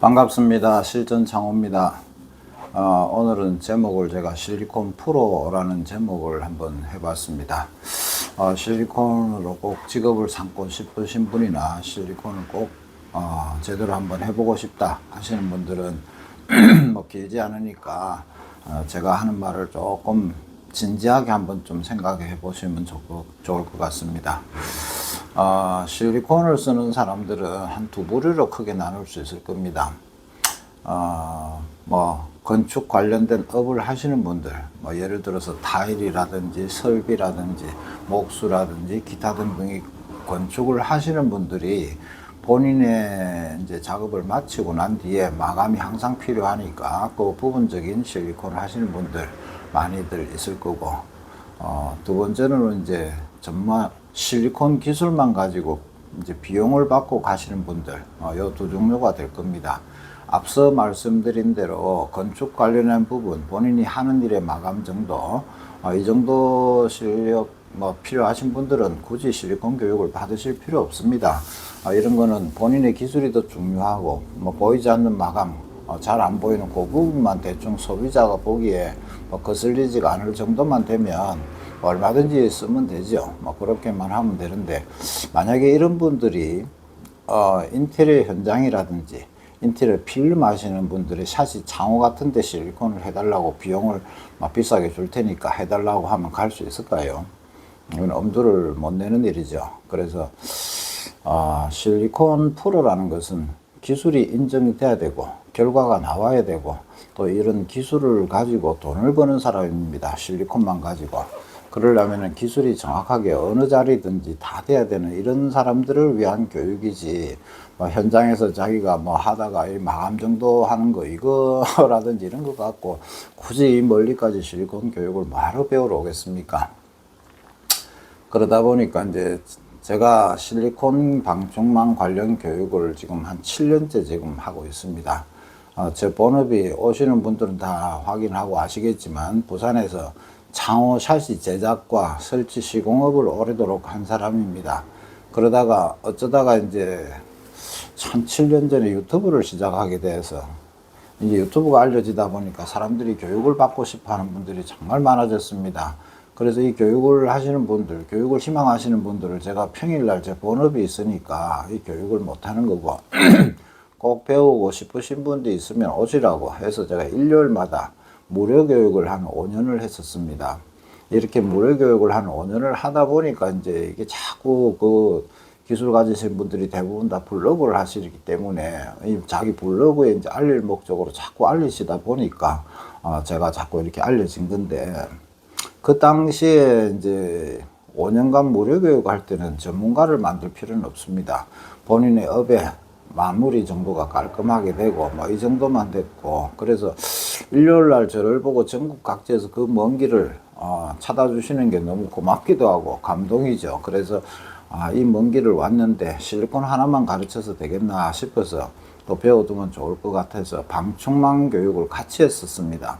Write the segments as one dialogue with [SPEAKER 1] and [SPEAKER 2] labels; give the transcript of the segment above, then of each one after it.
[SPEAKER 1] 반갑습니다. 실전 창호입니다. 어, 오늘은 제목을 제가 실리콘 프로라는 제목을 한번 해봤습니다. 어, 실리콘으로 꼭 직업을 삼고 싶으신 분이나 실리콘을 꼭 어, 제대로 한번 해보고 싶다 하시는 분들은 뭐 길지 않으니까 어, 제가 하는 말을 조금 진지하게 한번 좀 생각해 보시면 좋, 좋을 것 같습니다. 어, 실리콘을 쓰는 사람들은 한 두 부류로 크게 나눌 수 있을 겁니다. 어, 뭐 건축 관련된 업을 하시는 분들, 뭐 예를 들어서 타일이라든지 설비라든지 목수라든지 기타 등등의 건축을 하시는 분들이 본인의 이제 작업을 마치고 난 뒤에 마감이 항상 필요하니까 그 부분적인 실리콘을 하시는 분들 많이들 있을 거고, 어, 두 번째는 이제 정말 실리콘 기술만 가지고 이제 비용을 받고 가시는 분들, 어, 요두 종류가 될 겁니다. 앞서 말씀드린 대로 건축 관련한 부분, 본인이 하는 일의 마감 정도, 어, 이 정도 실력 뭐 필요하신 분들은 굳이 실리콘 교육을 받으실 필요 없습니다. 어, 이런 거는 본인의 기술이 더 중요하고, 뭐 보이지 않는 마감, 어, 잘 안 보이는 그 부분만 대충 소비자가 보기에 뭐 거슬리지가 않을 정도만 되면 얼마든지 쓰면 되죠. 뭐 그렇게만 하면 되는데 만약에 이런 분들이 어, 인테리어 현장이라든지 인테리어 필름 하시는 분들이 샷이 창호 같은 데 실리콘을 해달라고 비용을 막 비싸게 줄 테니까 해달라고 하면 갈 수 있을까요? 이건 엄두를 못 내는 일이죠. 그래서 어, 실리콘 프로라는 것은 기술이 인정이 돼야 되고 결과가 나와야 되고 또 이런 기술을 가지고 돈을 버는 사람입니다. 실리콘만 가지고. 그러려면 기술이 정확하게 어느 자리든지 다 돼야 되는 이런 사람들을 위한 교육이지 뭐 현장에서 자기가 뭐 하다가 이 마감 정도 하는 거 이거라든지 이런 거 갖고 굳이 멀리까지 실리콘 교육을 뭐하러 배우러 오겠습니까? 그러다 보니까 이제 제가 실리콘 방충망 관련 교육을 지금 한 7년째 지금 하고 있습니다. 어, 제 본업이 오시는 분들은 다 확인하고 아시겠지만 부산에서 창호 샷시 제작과 설치 시공업을 오래도록 한 사람입니다. 그러다가 어쩌다가 이제 한 7년 전에 유튜브를 시작하게 돼서 이제 유튜브가 알려지다 보니까 사람들이 교육을 받고 싶어 하는 분들이 정말 많아졌습니다. 그래서 이 교육을 하시는 분들, 교육을 희망하시는 분들을 제가 평일날 제 본업이 있으니까 이 교육을 못 하는 거고 꼭 배우고 싶으신 분도 있으면 오시라고 해서 제가 일요일마다 무료 교육을 한 5년을 했었습니다. 이렇게 무료 교육을 한 5년을 하다 보니까 이제 이게 자꾸 그 기술 가지신 분들이 대부분 다 블로그를 하시기 때문에 이 자기 블로그에 이제 알릴 목적으로 자꾸 알리시다 보니까 어 제가 자꾸 이렇게 알려진 건데 그 당시에 이제 5년간 무료 교육할 때는 전문가를 만들 필요는 없습니다. 본인의 업에 마무리 정도가 깔끔하게 되고 뭐 이 정도만 됐고 그래서 일요일 날 저를 보고 전국 각지에서 그 먼 길을 어, 찾아주시는 게 너무 고맙기도 하고 감동이죠. 그래서 아, 이 먼 길을 왔는데 실리콘 하나만 가르쳐서 되겠나 싶어서 또 배워두면 좋을 것 같아서 방충망 교육을 같이 했었습니다.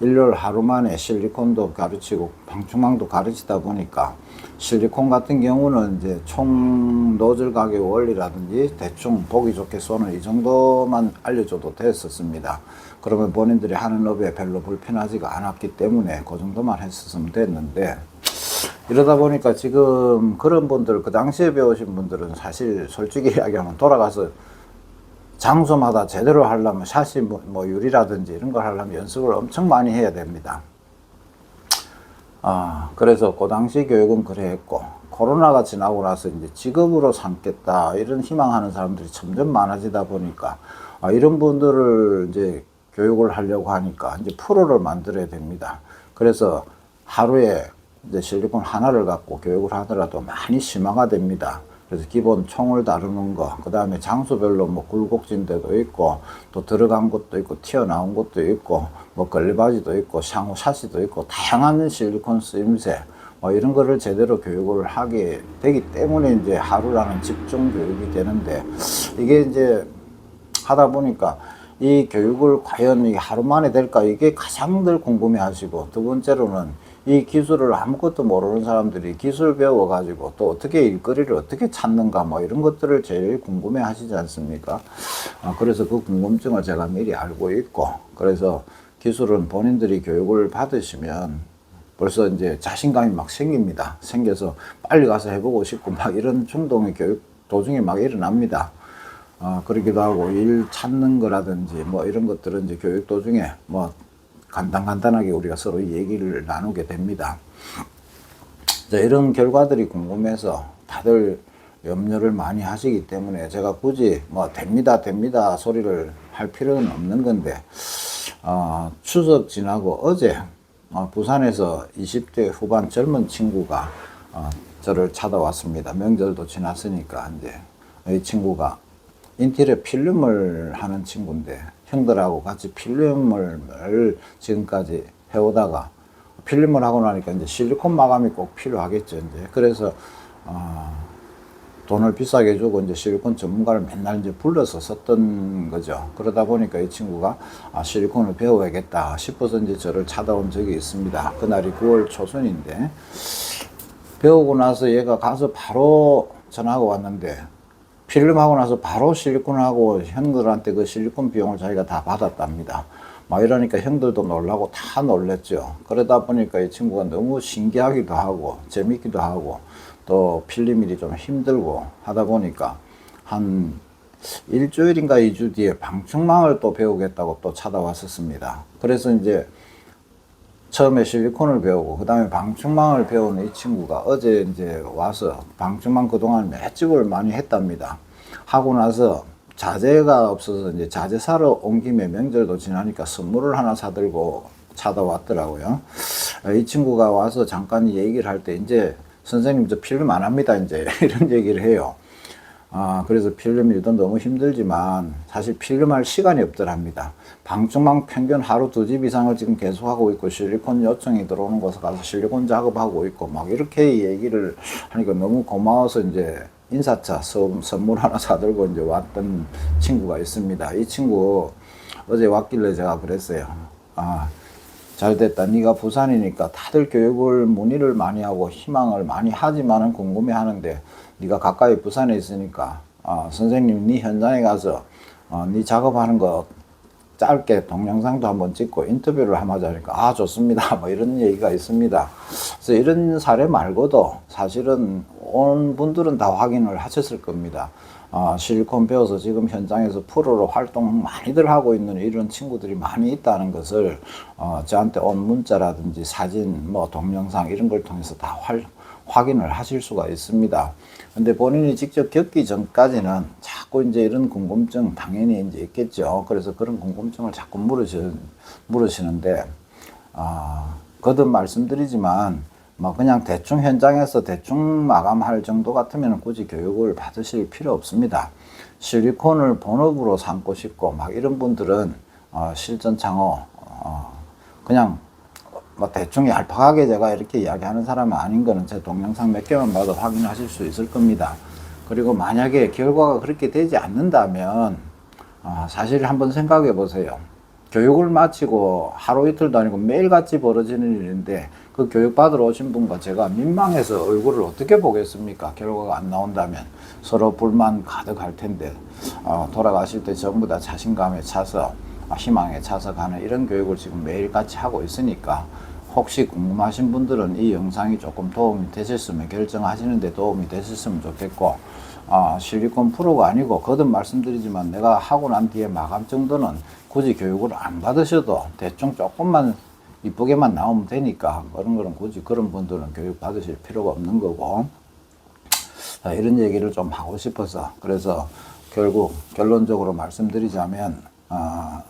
[SPEAKER 1] 일요일 하루 만에 실리콘도 가르치고 방충망도 가르치다 보니까 실리콘 같은 경우는 이제 총 노즐 가격 원리라든지 대충 보기 좋게 쏘는 이 정도만 알려줘도 됐었습니다. 그러면 본인들이 하는 업에 별로 불편하지가 않았기 때문에 그 정도만 했었으면 됐는데 이러다 보니까 지금 그런 분들 그 당시에 배우신 분들은 사실 솔직히 이야기하면 돌아가서 장소마다 제대로 하려면 샷이 뭐, 뭐 유리라든지 이런 걸 하려면 연습을 엄청 많이 해야 됩니다. 아, 그래서 그 당시 교육은 그래 했고, 코로나가 지나고 나서 이제 직업으로 삼겠다, 이런 희망하는 사람들이 점점 많아지다 보니까, 아, 이런 분들을 이제 교육을 하려고 하니까 이제 프로를 만들어야 됩니다. 그래서 하루에 이제 실리콘 하나를 갖고 교육을 하더라도 많이 심화가 됩니다. 그래서 기본 총을 다루는 거, 그 다음에 장소별로 뭐 굴곡진 데도 있고, 또 들어간 것도 있고, 튀어나온 것도 있고, 뭐 걸레바지도 있고, 샹호 샤시도 있고, 다양한 실리콘 쓰임새, 뭐 이런 거를 제대로 교육을 하게 되기 때문에 이제 하루라는 집중 교육이 되는데, 이게 이제 하다 보니까 이 교육을 과연 이게 하루 만에 될까? 이게 가장 들 궁금해 하시고, 두 번째로는 이 기술을 아무것도 모르는 사람들이 기술 배워가지고 또 어떻게 일거리를 어떻게 찾는가 뭐 이런 것들을 제일 궁금해 하시지 않습니까? 아, 그래서 그 궁금증을 제가 미리 알고 있고 그래서 기술은 본인들이 교육을 받으시면 벌써 이제 자신감이 막 생깁니다. 생겨서 빨리 가서 해보고 싶고 막 이런 충동이 교육 도중에 막 일어납니다. 어, 그러기도 하고 일 찾는 거라든지 뭐 이런 것들은 이제 교육 도중에 뭐 간단간단하게 우리가 서로 얘기를 나누게 됩니다. 자, 이런 결과들이 궁금해서 다들 염려를 많이 하시기 때문에 제가 굳이 뭐 됩니다, 됩니다 소리를 할 필요는 없는 건데, 어, 추석 지나고 어제 어, 부산에서 20대 후반 젊은 친구가 어, 저를 찾아왔습니다. 명절도 지났으니까 이제 이 친구가 인테리어 필름을 하는 친구인데 형들하고 같이 필름을 지금까지 해오다가 필름을 하고 나니까 이제 실리콘 마감이 꼭 필요하겠죠 이제 그래서 어, 돈을 비싸게 주고 이제 실리콘 전문가를 맨날 이제 불러서 썼던 거죠. 그러다 보니까 이 친구가 아, 실리콘을 배워야겠다 싶어서 이제 저를 찾아온 적이 있습니다. 그날이 9월 초순인데 배우고 나서 얘가 가서 바로 전화가 왔는데 필름하고 나서 바로 실리콘하고 형들한테 그 실리콘 비용을 자기가 다 받았답니다. 막 이러니까 형들도 놀라고 다 놀랬죠. 그러다 보니까 이 친구가 너무 신기하기도 하고 재밌기도 하고 또 필름 일이 좀 힘들고 하다 보니까 한 일주일인가 이주 뒤에 방충망을 또 배우겠다고 또 찾아왔었습니다. 그래서 이제 처음에 실리콘을 배우고 그다음에 방충망을 배우는 이 친구가 어제 이제 와서 방충망 그동안 맷집을 많이 했답니다. 하고 나서 자재가 없어서 이제 자재 사러 온 김에 명절도 지나니까 선물을 하나 사들고 찾아왔더라고요. 이 친구가 와서 잠깐 얘기를 할 때 이제 선생님 저 필름 안 합니다 이제 이런 얘기를 해요. 아, 그래서 필름 일도 너무 힘들지만 사실 필름할 시간이 없더랍니다. 방충망 평균 하루 두 집 이상을 지금 계속하고 있고 실리콘 요청이 들어오는 곳에 가서 실리콘 작업하고 있고 막 이렇게 얘기를 하니까 너무 고마워서 이제 인사차 선- 선물 하나 사들고 이제 왔던 친구가 있습니다. 이 친구 어제 왔길래 제가 그랬어요. 아, 잘 됐다. 네가 부산이니까 다들 교육을 문의를 많이 하고 희망을 많이 하지만은 궁금해 하는데 네가 가까이 부산에 있으니까 아, 선생님 네 현장에 가서 어, 네 작업하는 거 짧게 동영상도 한번 찍고 인터뷰를 한번 하자니까 아 좋습니다. 뭐 이런 얘기가 있습니다. 그래서 이런 사례 말고도 사실은 온 분들은 다 확인을 하셨을 겁니다 아, 실리콘 배워서 지금 현장에서 프로로 활동 많이들 하고 있는 이런 친구들이 많이 있다는 것을 어, 저한테 온 문자라든지 사진 뭐 동영상 이런 걸 통해서 다 활, 확인을 하실 수가 있습니다. 근데 본인이 직접 겪기 전까지는 자꾸 이제 이런 궁금증 당연히 이제 있겠죠. 그래서 그런 궁금증을 자꾸 물으시, 물으시는데, 아, 거듭 말씀드리지만, 뭐 그냥 대충 현장에서 대충 마감할 정도 같으면 굳이 교육을 받으실 필요 없습니다. 실리콘을 본업으로 삼고 싶고 막 이런 분들은 어, 실전 창호 어, 그냥 뭐 대충 얄팍하게 제가 이렇게 이야기하는 사람은 아닌 거는 제 동영상 몇 개만 봐도 확인하실 수 있을 겁니다. 그리고 만약에 결과가 그렇게 되지 않는다면 아, 사실 한번 생각해 보세요. 교육을 마치고 하루 이틀도 아니고 매일같이 벌어지는 일인데 그 교육 받으러 오신 분과 제가 민망해서 얼굴을 어떻게 보겠습니까? 결과가 안 나온다면 서로 불만 가득할 텐데 어, 돌아가실 때 전부 다 자신감에 차서 아, 희망에 차서 가는 이런 교육을 지금 매일같이 하고 있으니까 혹시 궁금하신 분들은 이 영상이 조금 도움이 되셨으면 결정하시는데 도움이 되셨으면 좋겠고 아, 실리콘 프로가 아니고 거듭 말씀드리지만 내가 하고 난 뒤에 마감 정도는 굳이 교육을 안 받으셔도 대충 조금만 이쁘게만 나오면 되니까 그런 거는 굳이 그런 분들은 교육 받으실 필요가 없는 거고. 자, 이런 얘기를 좀 하고 싶어서 그래서 결국 결론적으로 말씀드리자면 아,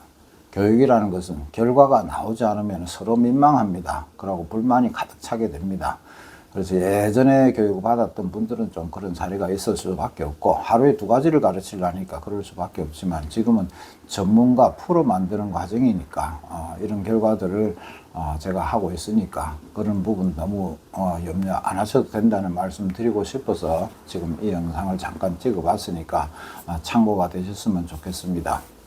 [SPEAKER 1] 교육이라는 것은 결과가 나오지 않으면 서로 민망합니다. 그러고 불만이 가득 차게 됩니다. 그래서 예전에 교육을 받았던 분들은 좀 그런 사례가 있을 수밖에 없고 하루에 두 가지를 가르치려니까 그럴 수밖에 없지만 지금은 전문가 프로 만드는 과정이니까 어, 이런 결과들을 어, 제가 하고 있으니까 그런 부분 너무 어, 염려 안 하셔도 된다는 말씀 드리고 싶어서 지금 이 영상을 잠깐 찍어 봤으니까 아, 참고가 되셨으면 좋겠습니다.